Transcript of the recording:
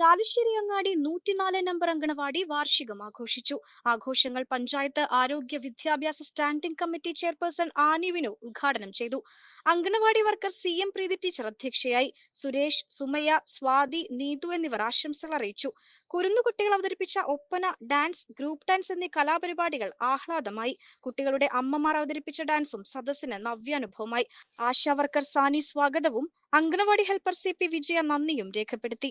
ചാലുശ്ശേരി അങ്ങാടി നൂറ്റിനാല് നമ്പർ അങ്കണവാടി വാർഷികം ആഘോഷിച്ചു. ആഘോഷങ്ങൾ പഞ്ചായത്ത് ആരോഗ്യ വിദ്യാഭ്യാസ standing committee chairperson Ani Vinu ഉദ്ഘാടനം ചെയ്തു. Anganwadi worker C M Preethi teacher അധ്യക്ഷയായി സുരേഷ് സുമയ സ്വാതി നീതു എന്നിവർ ആശംസകൾ അറിയിച്ചു. കുരുന്നുകുട്ടികൾ അവതരിപ്പിച്ച ഒപ്പന ഡാൻസ് ഗ്രൂപ്പ് ഡാൻസ് എന്നീ കലാപരിപാടികൾ ആഹ്ലാദമായി. കുട്ടികളുടെ അമ്മമാർ അവതരിപ്പിച്ച ഡാൻസും സദസ്സിന് നവ്യാനുഭവമായി. ആശാ വർക്കർ സാനി സ്വാഗതവും anganwadi helper C P Vijaya നന്ദിയും രേഖപ്പെടുത്തി.